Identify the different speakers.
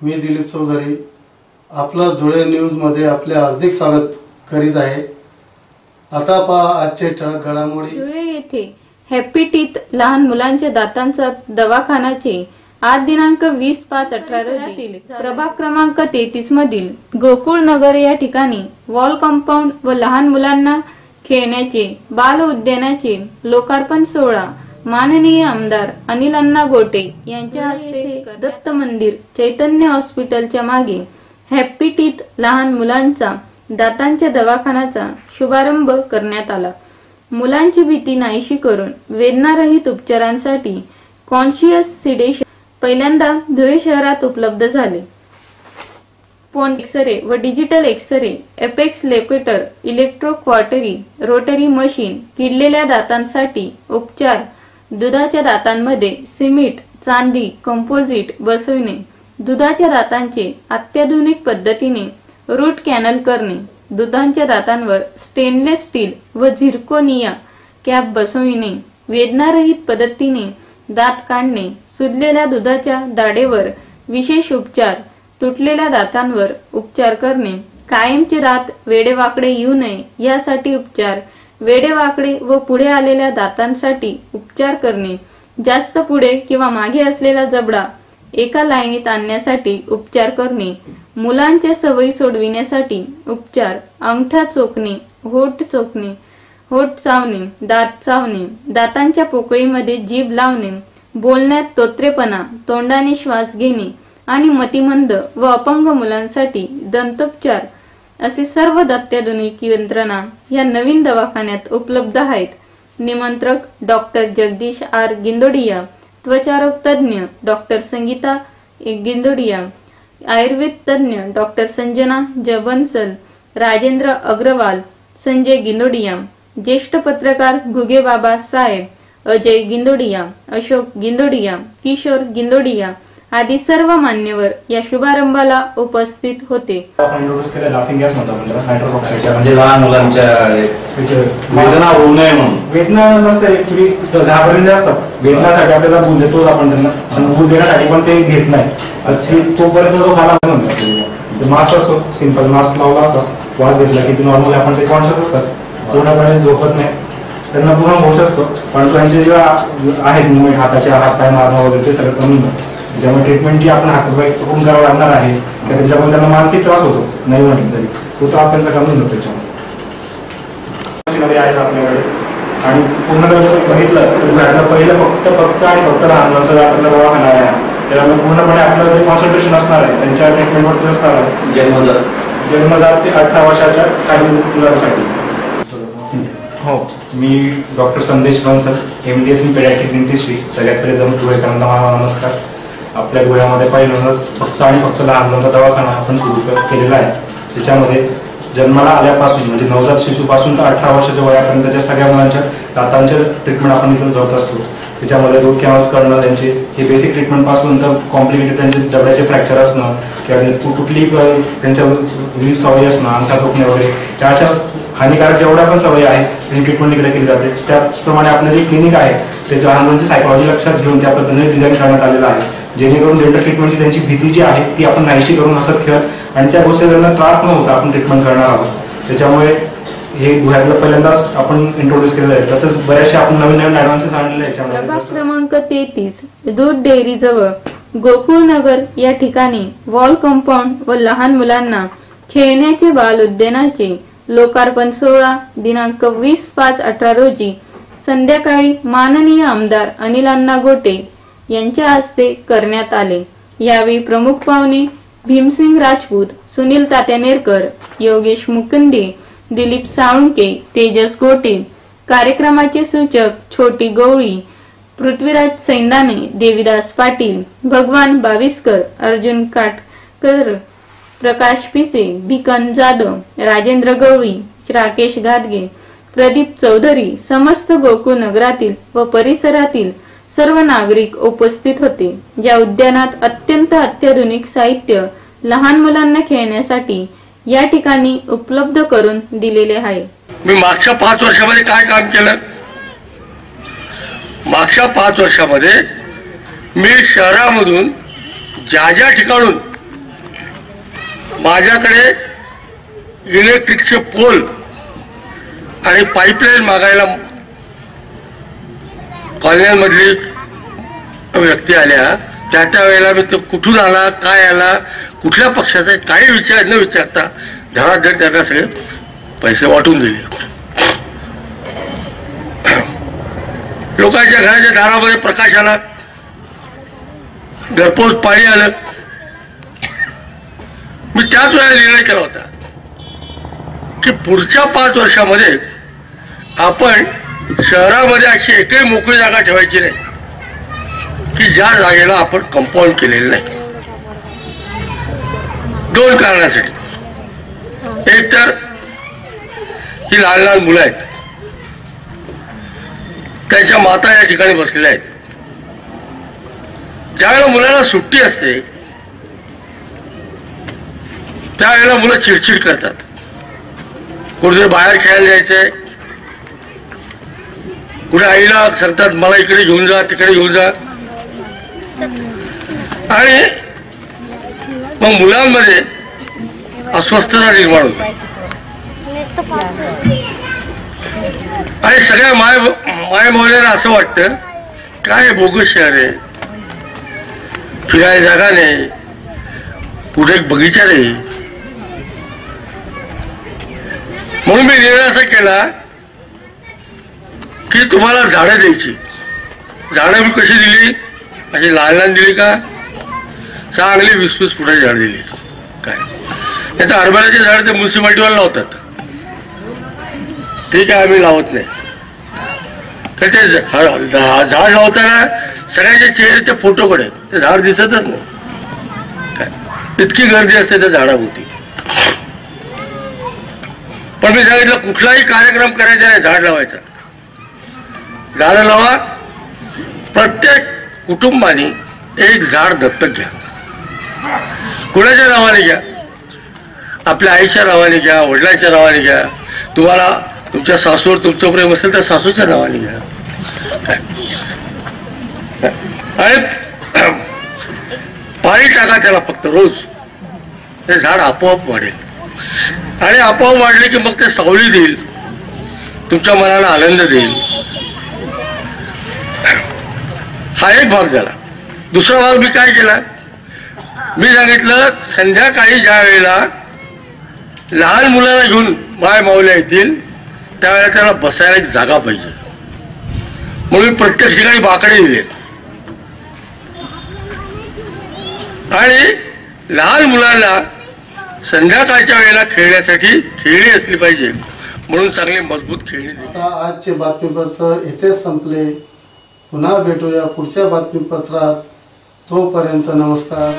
Speaker 1: मी दिलीप चौधरी आपलं धुळे न्यूजमध्ये आपले हार्दिक स्वागत करीत आहे. आता पहा आजचे ठळक घडामोडी.
Speaker 2: धुळे येथे हॅपी टीथ लहान मुलांच्या दातांचा दवाखानाचे आज दिनांक वीस पाच अठरा रोजी. प्रभाग क्रमांक तेहतीस मधील गोकुळ नगर या ठिकाणी वॉल कंपाऊंड व लहान मुलांना खेळण्याचे बाल उद्यानाचे लोकार्पण सोहळा. माननीय आमदार अनिल अण्णा गोटे यांच्या हस्ते दत्त मंदिर चैतन्य हॉस्पिटलच्या मागे हॅपी टीथ लहान मुलांचा दातांच्या दवाखान्याचा शुभारंभ करण्यात आला. मुलांची भीती नाहीशी करून वेदनारहित उपचारांसाठी कॉन्शियस सिडेशन पहिल्यांदा धुळे शहरात उपलब्ध झाले. पोन एक्सरे व digital X-ray apex locator electro cautery rotary machine किडलेल्या दातांसाठी उपचार दुधाच्या दातांमध्ये सिमेंट चांदी कंपोजिट बसविणे. दुधाच्या दातांचे अत्याधुनिक पद्धतीने रूट कॅनल करणे. दुधांच्या दातांवर स्टेनलेस स्टील व झिरकोनिया कॅप बसविणे. वेदनारहित पद्धतीने दात काढणे. सुजलेल्या दुधाच्या दाढेवर विशेष उपचार. तुटलेल्या दातांवर उपचार करणे. कायमचे दात वेडेवाकडे येऊ नये यासाठी उपचार. वेडेवाकडे व पुढे आलेल्या दातांसाठी उपचार करणे जास्त पुढे किंवा मागे असलेला जबडा एका लाईनीत आणण्यासाठी उपचार करणे मुलांच्या सवयी सोडविण्यासाठी उपचार अंगठा चोखणे होठ चोखणे होठ चावणे दात चावणे दातांच्या पोकळीमध्ये जीभ लावणे बोलण्यात तोत्रेपणा तोंडाने श्वास घेणे आणि मतिमंद व अपंग मुलांसाठी दंतोपचार असे सर्व अत्याधुनिक यंत्रणा या नवीन दवाखान्यात उपलब्ध आहेत. निमंत्रक डॉक्टर जगदीश आर गिंदोडिया त्वचारोग तज्ज्ञ डॉक्टर संगीता गिंदोडिया आयुर्वेद तज्ज्ञ डॉक्टर संजना जबन्सल राजेंद्र अग्रवाल संजय गिंदोडिया ज्येष्ठ पत्रकार घुगेबाबा साहेब अजय गिंदोडिया अशोक गिंदोडिया किशोर गिंदोडिया आदी सर्व मान्यवर या शुभारंभाला उपस्थित होते.
Speaker 3: आपण इंट्रोड्यूस केलं लाफिंग गॅस म्हणतो आपण त्याला नायट्रोस ऑक्साईडच्या
Speaker 4: म्हणजे लहान मुलांच्या
Speaker 3: म्हणजे
Speaker 4: वेदना होऊ नये म्हणून.
Speaker 3: वेदना नसते ऍक्च्युली घाबरलेले असतात वेदनासाठी आपल्याला गुण देतोच आपण त्यांना. गुण देण्यासाठी पण ते घेत नाही. तोपर्यंत तो मला म्हणतो मास्क असतो सिंपल मास्क लावला असा वास घेतला की नॉर्मल आपण ते कॉन्शियस असतात. पूर्णपणे झोपत नाही. त्यांना पूर्ण होश असतो. पण त्यांचे जे आहेत मुवमेंट हाताचे हात पाय मारणं वगैरे ते सगळं कमी त्याच्यामुळे ट्रीटमेंट जी आपण हातपाय करून करावं लागणार आहे की त्याच्यामुळे त्यांना मानसिक त्रास होतो नाही म्हटलं तरी. तो त्रास त्यांचा कमी होतो त्याच्यामुळे. आहेच आपल्याकडे. आणि पूर्ण जर बघितलं तर घरातलं पहिलं फक्त फक्त आणि फक्त लहान मुलांचा दाखला दवाखाना आहे त्याच्यामुळे पूर्णपणे आपलं जे कॉन्सन्ट्रेशन असणार आहे त्यांच्या ट्रीटमेंटवरती असणार आहे.
Speaker 4: जन्मजात.
Speaker 3: जन्मजात ते अठरा वर्षाच्या खालील मुलांसाठी. हो मी doctor Sandesh Bansal M D S in paediatric dentistry सगळ्यात पहिले जम माझा नमस्कार. आपल्या धुळ्यामध्ये पहिल्यांदाच फक्त आणि फक्त लहान मुलांचा दवाखाना आपण सुरू केलेला आहे. त्याच्यामध्ये जन्माला आल्यापासून म्हणजे नवजात शिशूपासून तर अठरा वर्षाच्या वयापर्यंतच्या सगळ्या मुलांच्या दातांचे ट्रीटमेंट आपण इथं करत असतो. त्याच्यामध्ये रूट कॅनल्स करणं त्यांचे हे बेसिक ट्रीटमेंटपासून तर कॉम्प्लिकेटेड त्यांचे डबड्याचे फ्रॅक्चर असणं किंवा ते कुठलीही त्यांच्या वीज सवयी असणं अंगठा चोखणे वगैरे त्या अशा हानिकारक जेवढ्या पण सवयी आहे त्यांनी ट्रीटमेंट इकडे केली जाते. त्याचप्रमाणे आपलं जे क्लिनिक आहे ते लहान मुलांची सायकॉलॉजी लक्षात घेऊन त्या पद्धतीने डिझाईन करण्यात आलेलं आहे. जेणेकरून डेंटल ट्रीटमेंटची त्यांची भीती जी आहे ती आपण नाहीशी करून हसत खेळत आणि त्या गोष्टी त्यांना त्रास न होता आपण ट्रीटमेंट करणार आहोत. त्याच्यामुळे हे गुह्यातलं पहिल्यांदाच आपण इंट्रोड्यूस केलेलं आहे. तसंच बऱ्याचशा आपण नवीन नवीन ऍडव्हान्सेस आणलेले आहेत
Speaker 2: प्रभाग क्रमांक तेहतीस दूध डेअरी जवळ गोकुळ नगर या ठिकाणी वॉल कंपाऊंड व लहान मुलांना खेळण्याचे बाल उद्यानाचे लोकार्पण सोहळा दिनांक वीस पाच अठरा रोजी संध्याकाळी माननीय आमदार अनिल अण्णा गोटे यांच्या हस्ते करण्यात आले. यावेळी प्रमुख पाहुणे भीमसिंग राजपूत सुनील तात्यानेरकर योगेश मुकुंदे दिलीप साळुंके तेजस गोटे कार्यक्रमाचे सूचक छोटी गवळी पृथ्वीराज सैंदाने देवीदास पाटील भगवान बाविस्कर अर्जुन काटकर प्रकाश पिसे भिकन जाधव राजेंद्र गवळी राकेश घाटगे प्रदीप चौधरी समस्त गोकुळ नगरातील व परिसरातील सर्व नागरिक उपस्थित होते. या उद्यानात अत्यंत अत्याधुनिक साहित्य लहान मुलांना खेळण्यासाठी या ठिकाणी उपलब्ध करून दिलेले आहे.
Speaker 5: मी मागच्या पाच वर्षामध्ये काय काम केलं? मागच्या पाच वर्षामध्ये मी शहरामधून ज्या ज्या ठिकाणून माझ्याकडे इलेक्ट्रिकचे पोल आणि पाईपलाईन मागायला कॉलनीमधली व्यक्ती आल्या. त्या त्या वेळेला मी तो कुठून आला काय आला कुठल्या पक्षाचा आहे, काही विचार न विचारता धडाधड त्यांना सगळे पैसे वाटून दिले. लोकांच्या घराच्या दारामध्ये प्रकाश आला. घरपोच पाणी आलं. मी त्याच वेळेला निर्णय केला होता की पुढच्या पाच वर्षामध्ये आपण शहरामध्ये अशी एकही मोकळी जागा ठेवायची नाही की ज्या जागेला आपण कंपाऊंड केलेलं नाही. दोन कारणासाठी. एक तर ही लहान लहान मुलं आहेत. त्यांच्या माता या ठिकाणी बसलेल्या आहेत. ज्यावेळेला मुलांना सुट्टी असते त्यावेळेला मुलं चिडचिड करतात. कुठेतरी बाहेर खेळायला जायचंय कुठे आईला सांगतात मला इकडे घेऊन जा तिकडे घेऊन जा. आणि मग मुलांमध्ये अस्वस्थता निर्माण होते. आणि सगळ्या माय माय मौल्याला असं वाटतं काय बोगस शहर आहे? फिरायला जागा नाही. कुठे एक बगीचा नाही. म्हणून मी निर्णय असा केला की तुम्हाला झाडं द्यायची. झाडं मी कशी दिली? अशी लहान लहान दिली का? चांगली वीस वीस फुटाची झाड दिली. काय? नाही तर हरभऱ्याचे झाड ते म्युन्सिपाल्टीवाला लावतात. ठीक आहे आम्ही लावत नाही. तर ते झाड लावताना सगळ्यांच्या चेहरे त्या फोटोकडे ते झाड दिसतच नाही. काय? इतकी गर्दी असते त्या झाडाभोवती. पण मी सांगितलं कुठलाही कार्यक्रम करायचा नाही झाड लावायचा. झाडं लावा. प्रत्येक कुटुंबाने एक झाड दत्तक घ्या. कुणाच्या नावाने घ्या? आपल्या आईच्या नावाने घ्या वडिलांच्या नावाने घ्या. तुम्हाला तुमच्या सासूवर तुमचं प्रेम असेल तर सासूच्या नावाने घ्या. आणि पाणी टाका त्याला फक्त रोज. ते झाड आपोआप वाढेल. आणि आपोआप वाढले की मग ते सावली देईल. तुमच्या मनाला आनंद देईल. हा एक भाग झाला. दुसरा भाग मी काय केला? मी सांगितलं संध्याकाळी ज्या वेळेला लहान मुलाला घेऊन माय माऊल्या येतील त्यावेळेला त्याला बसायला एक जागा पाहिजे. म्हणून मी प्रत्येक ठिकाणी बाकडे दिले आणि लहान मुलाला संध्याकाळच्या वेळेला खेळण्यासाठी खेळणी असली पाहिजे. म्हणून चांगली मजबूत खेळणी
Speaker 1: आजचे बातमीपत्र इथेच संपले. पुन्हा भेटूया पुढच्या बातमीपत्रात. तोपर्यंत नमस्कार.